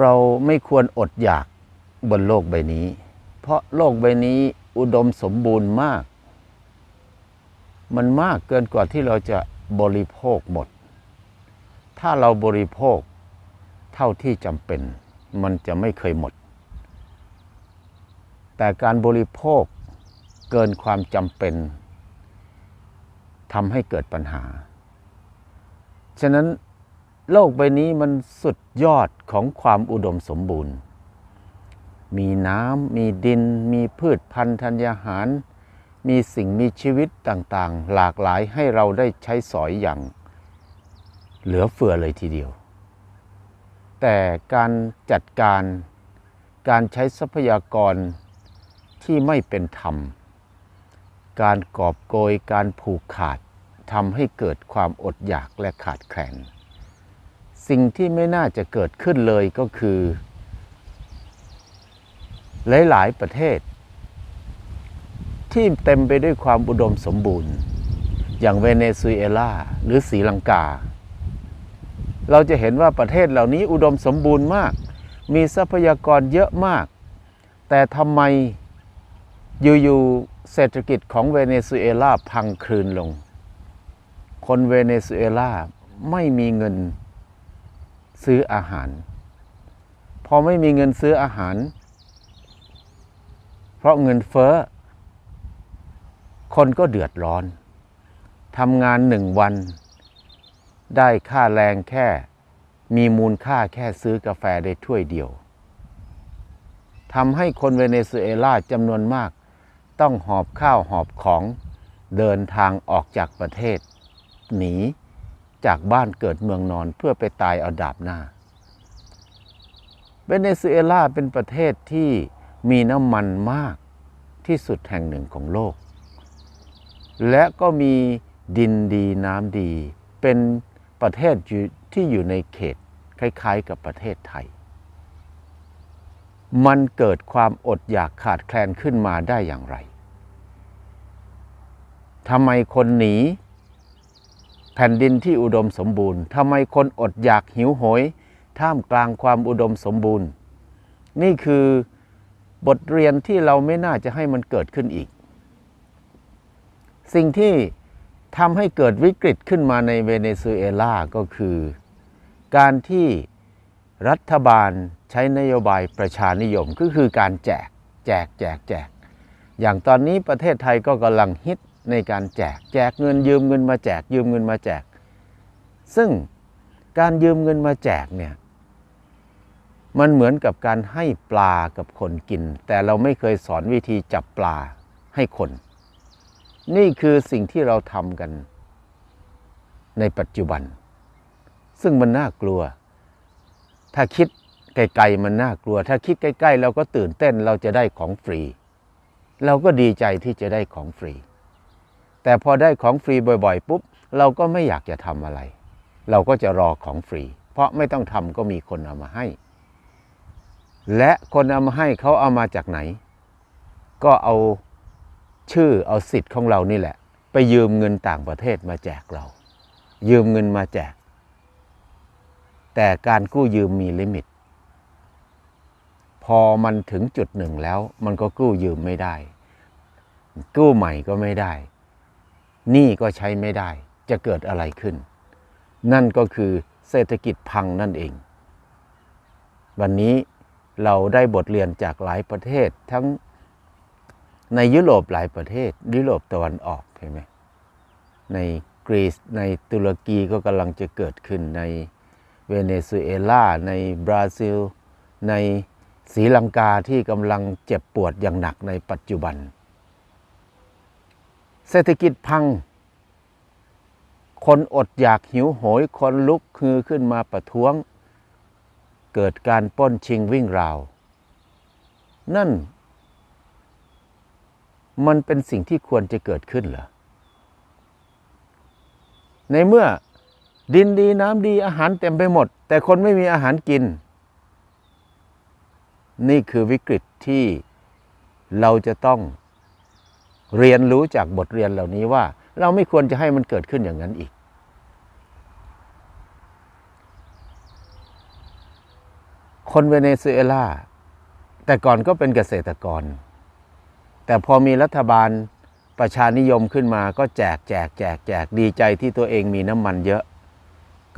เราไม่ควรอดอยากบนโลกใบนี้ เพราะโลกใบนี้อุดมสมบูรณ์มาก มันมากเกินกว่าที่เราจะบริโภคหมด ถ้าเราบริโภคเท่าที่จำเป็น มันจะไม่เคยหมด แต่การบริโภคเกินความจำเป็นทำให้เกิดปัญหา ฉะนั้น โลกใบนี้มันสุดยอดของความอุดมสมบูรณ์ มีน้ำ มีดิน มีพืชพันธุ์ธัญญาหาร มีสิ่งมีชีวิตต่างๆ หลากหลายให้เราได้ใช้สอยอย่าง เหลือเฟือเลยทีเดียว แต่การจัดการการใช้ทรัพยากรที่ไม่เป็นธรรม การกอบโกยการผูกขาดทำให้เกิดความอดอยากและขาดแคลน สิ่งที่ไม่น่าจะเกิดขึ้นเลยก็คือ หลาย ๆ ประเทศ ที่เต็มไปด้วยความอุดมสมบูรณ์ อย่างเวเนซุเอลาหรือศรีลังกา เราจะเห็นว่าประเทศเหล่านี้อุดมสมบูรณ์มาก มีทรัพยากรเยอะมาก แต่ทำไมอยู่ๆเศรษฐกิจของเวเนซุเอลาพังคลืนลง คนเวเนซุเอลาไม่มีเงิน ซื้ออาหาร พอไม่มีเงินซื้ออาหาร เพราะเงินเฟ้อ คนก็เดือดร้อนทำงานหนึ่งวัน ได้ค่าแรงแค่มีมูลค่าแค่ซื้อกาแฟได้ถ้วยเดียวทำให้คนเวเนซุเอลาจำนวนมาก ต้องหอบข้าวหอบของเดินทางออกจากประเทศ หนี จากบ้านเกิดเมืองนอนเพื่อไปตายเอาดาบหน้า เวเนซุเอลาเป็นประเทศที่มีน้ำมันมากที่สุดแห่งหนึ่งของโลก และก็มีดินดีน้ำดี เป็นประเทศที่อยู่ในเขตคล้าย ๆ กับประเทศไทย มันเกิดความอดอยากขาดแคลนขึ้นมาได้อย่างไรทำไมคนหนี แผ่นดินที่อุดมสมบูรณ์ทำไมคนอดอยากหิวโหย ท่ามกลางความอุดมสมบูรณ์ นี่คือบทเรียนที่เราไม่น่าจะให้มันเกิดขึ้นอีก สิ่งที่ทำให้เกิดวิกฤตขึ้นมาในเวเนซุเอลาก็คือ การที่รัฐบาลใช้นโยบายประชานิยมก็คือการแจก แจกแจกแจก อย่างตอนนี้ประเทศไทยก็กำลังฮิต ในการแจกแจกเงินยืมเงินมาแจกยืมเงินมาแจก ซึ่งการยืมเงินมาแจกเนี่ยมันเหมือนกับการให้ปลากับคนกิน แต่เราไม่เคยสอนวิธีจับปลาให้คน นี่คือสิ่งที่เราทำกัน ในปัจจุบัน ซึ่งมันน่ากลัว ถ้าคิดไกลๆมันน่ากลัว ถ้าคิดใกล้ ๆ เราก็ตื่นเต้นเราจะได้ของฟรี เราก็ดีใจที่จะได้ของฟรี แต่พอได้ของฟรีบ่อยๆ ปุ๊บ เราก็ไม่อยากจะทำอะไร เราก็จะรอของฟรี เพราะไม่ต้องทำก็มีคนเอามาให้ และคนเอามาให้เขาเอามาจากไหน ก็เอาชื่อเอาสิทธิ์ของเรานี่แหละ ไปยืมเงินต่างประเทศมาแจกเรา ยืมเงินมาแจก แต่การกู้ยืมมีลิมิต พอมันถึงจุดหนึ่งแล้ว มันก็กู้ยืมไม่ได้ กู้ใหม่ก็ไม่ได้ นี้ก็ใช้ไม่ได้จะเกิดอะไรขึ้น นั่นก็คือเศรษฐกิจพังนั่นเอง วันนี้เราได้บทเรียนจากหลายประเทศทั้งในยุโรปหลายประเทศ ยุโรปตะวันออกเห็นไหมในกรีซในตุรกีก็กำลังจะเกิดขึ้นในเวเนซุเอลาในบราซิล ในศรีลังกาที่กำลังเจ็บปวดอย่างหนักในปัจจุบัน เศรษฐกิจพัง คนอดอยากหิวโหย คนลุกคือขึ้นมาประท้วง เกิดการป้นชิงวิ่งราว นั่น มันเป็นสิ่งที่ควรจะเกิดขึ้นเหรอ ในเมื่อดินดีน้ำดีอาหารเต็มไปหมด แต่คนไม่มีอาหารกิน นี่คือวิกฤตที่เราจะต้อง เรียนรู้จากบทเรียนเหล่านี้ว่า เราไม่ควรจะให้มันเกิดขึ้นอย่างนั้นอีก คนเวเนซุเอลา แต่ก่อนก็เป็นเกษตรกร แต่พอมีรัฐบาลประชานิยมขึ้นมาก็แจกแจกแจกแจกดีใจที่ตัวเองมีน้ำมันเยอะ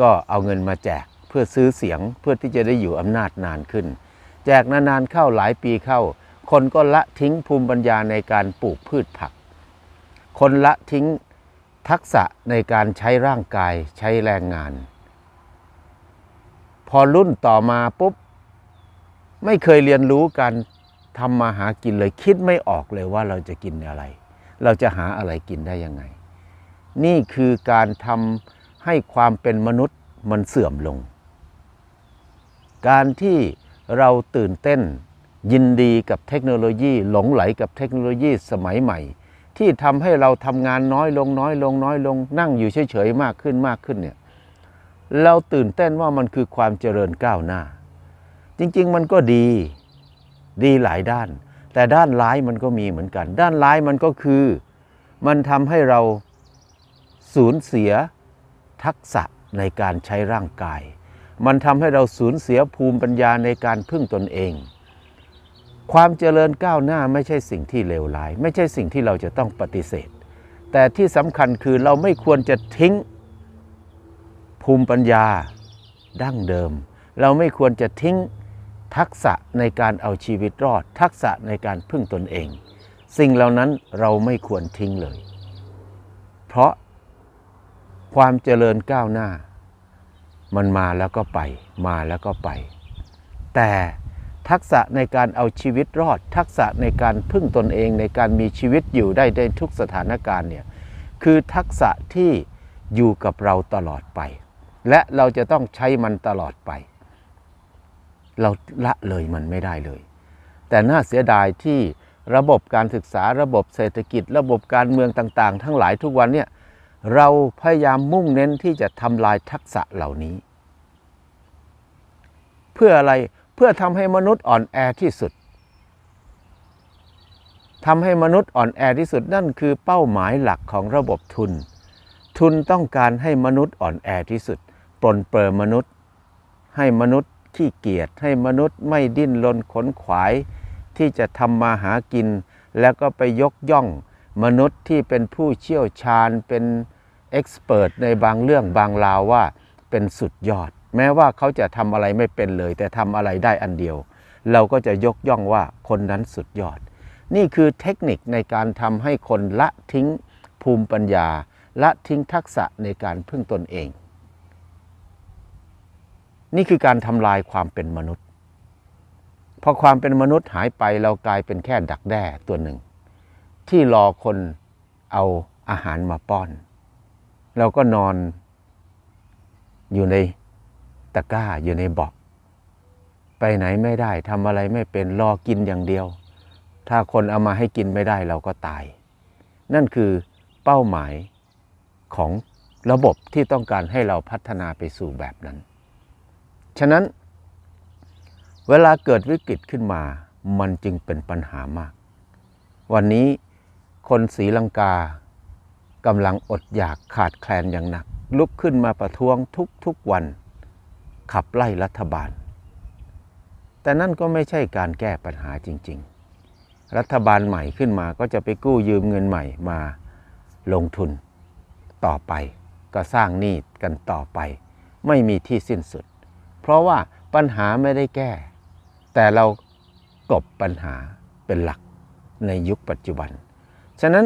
ก็เอาเงินมาแจกเพื่อซื้อเสียงเพื่อที่จะได้อยู่อำนาจนานขึ้น แจกนานๆเข้าหลายปีเข้า คนก็ละทิ้งภูมิปัญญาในการปลูกพืชผัก คนละทิ้งทักษะในการใช้ร่างกายใช้แรงงาน พอรุ่นต่อมาปุ๊บ ไม่เคยเรียนรู้การทำมาหากินเลยคิดไม่ออกเลยว่าเราจะกินอะไร เราจะหาอะไรกินได้ยังไง นี่คือการทำให้ความเป็นมนุษย์มันเสื่อมลง การที่เราตื่นเต้น ยินดีกับเทคโนโลยี หลงไหลกับเทคโนโลยีสมัยใหม่ ที่ทำให้เราทำงานน้อยลงน้อยลงน้อยลงนั่งอยู่เฉยๆมากขึ้นมากขึ้นเนี่ยเราตื่นเต้นว่ามันคือความเจริญก้าวหน้า จริงๆมันก็ดีดีหลายด้าน แต่ด้านร้ายมันก็มีเหมือนกัน ด้านร้ายมันก็คือ มันทำให้เราสูญเสียทักษะในการใช้ร่างกาย มันทำให้เราสูญเสียภูมิปัญญาในการพึ่งตนเอง ความเจริญก้าวหน้าไม่ใช่สิ่งที่เลวร้าย ไม่ใช่สิ่งที่เราจะต้องปฏิเสธ แต่ที่สำคัญคือเราไม่ควรจะทิ้งภูมิปัญญาดั้งเดิม เราไม่ควรจะทิ้งทักษะในการเอาชีวิตรอด ทักษะในการพึ่งตนเอง สิ่งเหล่านั้นเราไม่ควรทิ้งเลย เพราะความเจริญก้าวหน้า มันมาแล้วก็ไป มาแล้วก็ไป แต่ ทักษะในการเอาชีวิตรอด ทักษะในการพึ่งตนเองในการมีชีวิตอยู่ได้ในทุกสถานการณ์เนี่ยคือทักษะที่อยู่กับเราตลอดไป และเราจะต้องใช้มันตลอดไป เราละเลยมันไม่ได้เลย แต่น่าเสียดายที่ระบบการศึกษาระบบเศรษฐกิจ ระบบการเมืองต่างๆ ทั้งหลายทุกวันเนี่ยเราพยายามมุ่งเน้นที่จะทำลายทักษะเหล่านี้ เพื่ออะไรเพื่อทำให้มนุษย์อ่อนแอที่สุดทำให้มนุษย์อ่อนแอที่สุดนั่นคือเป้าหมายหลักของระบบทุน ทุนต้องการให้มนุษย์อ่อนแอที่สุด ปลนเปลือมนุษย์ ให้มนุษย์ขี้เกียจให้มนุษย์ไม่ดิ้นรนขนขวาย ที่จะทำมาหากิน แล้วก็ไปยกย่อง มนุษย์ที่เป็นผู้เชี่ยวชาญเป็นเอ็กซ์เพรสในบางเรื่องบางราวว่าเป็นสุดยอด แม้ว่าเขาจะทำอะไรไม่เป็นเลย แต่ทำอะไรได้อันเดียว เราก็จะยกย่องว่าคนนั้นสุดยอด นี่คือเทคนิคในการทำให้คนละทิ้งภูมิปัญญา ละทิ้งทักษะในการพึ่งตนเอง นี่คือการทำลายความเป็นมนุษย์พอความเป็นมนุษย์หายไปเรากลายเป็นแค่ดักแด้ตัวหนึ่ง ที่รอคนเอาอาหารมาป้อน เราก็นอนอยู่ใน ตะกร้าอยู่ในบอกไปไหนไม่ได้ทำอะไรไม่เป็นรอกินอย่างเดียว ถ้าคนเอามาให้กินไม่ได้เราก็ตาย นั่นคือเป้าหมายของระบบที่ต้องการให้เราพัฒนาไปสู่แบบนั้น ฉะนั้น เวลาเกิดวิกฤตขึ้นมา มันจึงเป็นปัญหามาก วันนี้คนศรีลังกากำลังอดอยากขาดแคลนอย่างหนัก ลุกขึ้นมาประท้วงทุกๆวัน ขับไล่รัฐบาล แต่นั่นก็ไม่ใช่การแก้ปัญหาจริง ๆ รัฐบาลใหม่ขึ้นมาก็จะไปกู้ยืมเงินใหม่มาลงทุนต่อไป ก็สร้างหนี้กันต่อไป ไม่มีที่สิ้นสุด เพราะว่าปัญหาไม่ได้แก้ แต่เรากบปัญหาเป็นหลักในยุคปัจจุบัน ฉะนั้น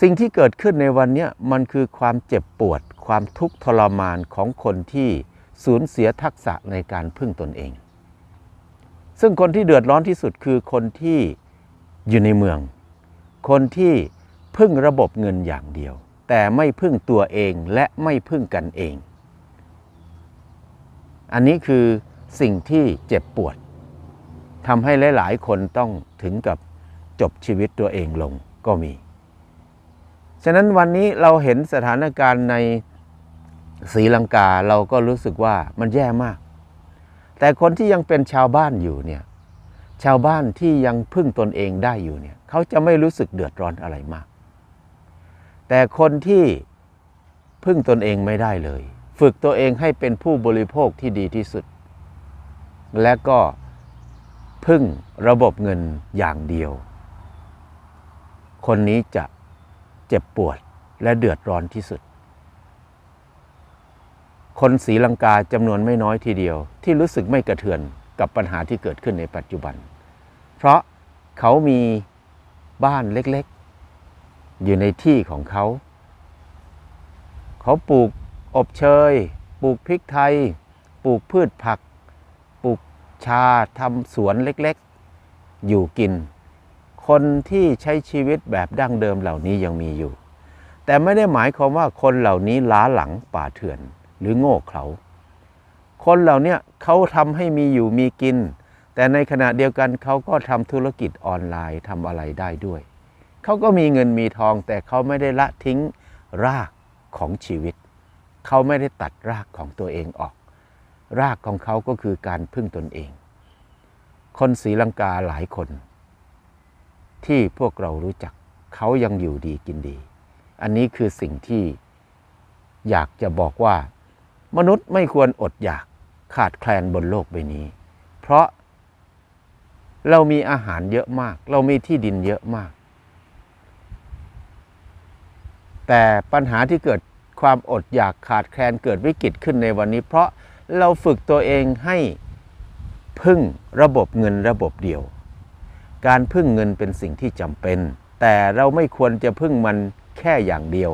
สิ่งที่เกิดขึ้นในวันนี้มันคือความเจ็บปวด ความทุกข์ทรมานของคนที่สูญเสียทักษะในการพึ่งตนเอง ซึ่งคนที่เดือดร้อนที่สุดคือคนที่อยู่ในเมือง คนที่พึ่งระบบเงินอย่างเดียว แต่ไม่พึ่งตัวเองและไม่พึ่งกันเอง อันนี้คือสิ่งที่เจ็บปวดทำให้หลาย ๆ คนต้องถึงกับจบชีวิตตัวเองลงก็มี ฉะนั้นวันนี้เราเห็นสถานการณ์ใน ศรีลังกาเราก็รู้สึกว่ามันแย่มาก แต่คนที่ยังเป็นชาวบ้านอยู่เนี่ยชาวบ้านที่ยังพึ่งตนเองได้อยู่เนี่ยเขาจะไม่รู้สึกเดือดร้อนอะไรมาก แต่คนที่พึ่งตนเองไม่ได้เลย ฝึกตัวเองให้เป็นผู้บริโภคที่ดีที่สุด และก็พึ่งระบบเงินอย่างเดียว คนนี้จะเจ็บปวดและเดือดร้อนที่สุด คนศรีลังกาจำนวนไม่น้อยทีเดียว ที่รู้สึกไม่กระเทือนกับปัญหาที่เกิดขึ้นในปัจจุบัน เพราะเขามีบ้านเล็กๆ อยู่ในที่ของเขา เขาปลูกอบเชย ปลูกพริกไทย ปลูกพืชผัก ปลูกชาทำสวนเล็กๆ อยู่กิน คนที่ใช้ชีวิตแบบดั้งเดิมเหล่านี้ยังมีอยู่ แต่ไม่ได้หมายความว่าคนเหล่านี้ล้าหลังป่าเถื่อน หรือโง่เขลาคนเหล่านี้เขาทำให้มีอยู่มีกิน แต่ในขณะเดียวกันเขาก็ทำธุรกิจออนไลน์ทำอะไรได้ด้วย เขาก็มีเงินมีทองแต่เขาไม่ได้ละทิ้งรากของชีวิต เขาไม่ได้ตัดรากของตัวเองออก รากของเขาก็คือการพึ่งตนเอง คนศรีลังกาหลายคน ที่พวกเรารู้จักเขายังอยู่ดีกินดี อันนี้คือสิ่งที่อยากจะบอกว่า มนุษย์ไม่ควรอดอยากขาดแคลนบนโลกใบนี้ เพราะเรามีอาหารเยอะมาก เรามีที่ดินเยอะมาก แต่ปัญหาที่เกิดความอดอยากขาดแคลนเกิดวิกฤตขึ้นในวันนี้ เพราะเราฝึกตัวเองให้พึ่งระบบเงินระบบเดียว การพึ่งเงินเป็นสิ่งที่จำเป็น แต่เราไม่ควรจะพึ่งมันแค่อย่างเดียว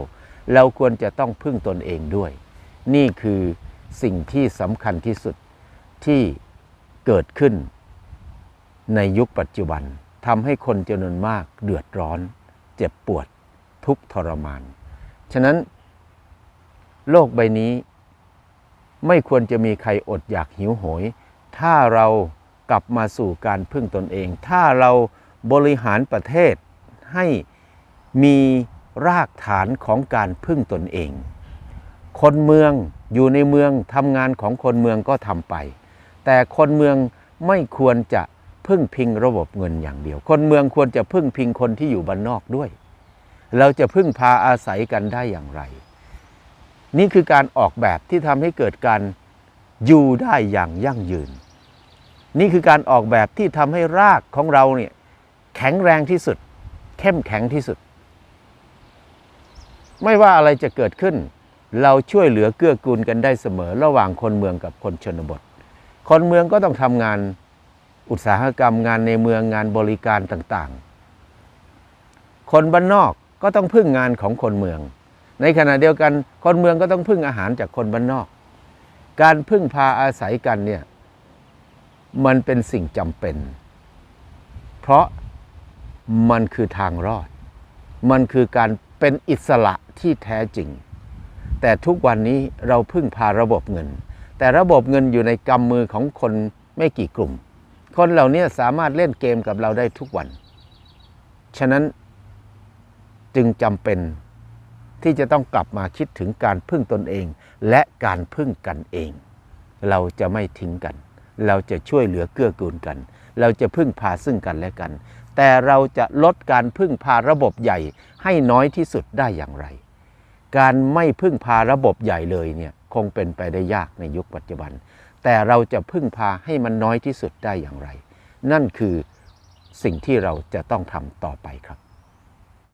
เราควรจะต้องพึ่งตนเองด้วย นี่คือสิ่งที่สำคัญที่สุดที่เกิดขึ้นในยุคปัจจุบันทำให้คนจำนวนมากเดือดร้อน เจ็บปวด ทุกทรมาน ฉะนั้นโลกใบนี้ไม่ควรจะมีใครอดอยากหิวโหย ถ้าเรากลับมาสู่การพึ่งตนเอง ถ้าเราบริหารประเทศให้มีรากฐานของการพึ่งตนเอง คนเมืองอยู่ในเมืองทำงานของคนเมืองก็ทำไป แต่คนเมืองไม่ควรจะพึ่งพิงระบบเงินอย่างเดียว คนเมืองควรจะพึ่งพิงคนที่อยู่บ้านนอกด้วย เราจะพึ่งพาอาศัยกันได้อย่างไร นี่คือการออกแบบที่ทำให้เกิดการอยู่ได้อย่างยั่งยืน นี่คือการออกแบบที่ทำให้รากของเราเนี่ยแข็งแรงที่สุด เข้มแข็งที่สุด ไม่ว่าอะไรจะเกิดขึ้น เราช่วยเหลือเกื้อกูลกันได้เสมอ ระหว่างคนเมืองกับคนชนบท คนเมืองก็ต้องทำงานอุตสาหกรรมงานในเมืองงานบริการต่างๆ คนบ้านนอกก็ต้องพึ่งงานของคนเมือง ในขณะเดียวกันคนเมืองก็ต้องพึ่งอาหารจากคนบ้านนอก การพึ่งพาอาศัยกันเนี่ยมันเป็นสิ่งจำเป็น เพราะมันคือทางรอด มันคือการเป็นอิสระที่แท้จริง แต่ทุกวันนี้เราพึ่งพาระบบเงิน แต่ระบบเงินอยู่ในกำมือของคนไม่กี่กลุ่ม คนเหล่านี้สามารถเล่นเกมกับเราได้ทุกวัน ฉะนั้นจึงจำเป็นที่จะต้องกลับมาคิดถึงการพึ่งตนเอง และการพึ่งกันเอง เราจะไม่ทิ้งกัน เราจะช่วยเหลือเกื้อกูลกัน เราจะพึ่งพาซึ่งกันและกัน แต่เราจะลดการพึ่งพาระบบใหญ่ให้น้อยที่สุดได้อย่างไร การไม่พึ่งพาระบบใหญ่เลยเนี่ยคงเป็นไปได้ยากในยุคปัจจุบัน แต่เราจะพึ่งพาให้มันน้อยที่สุดได้อย่างไร นั่นคือสิ่งที่เราจะต้องทำต่อไปครับ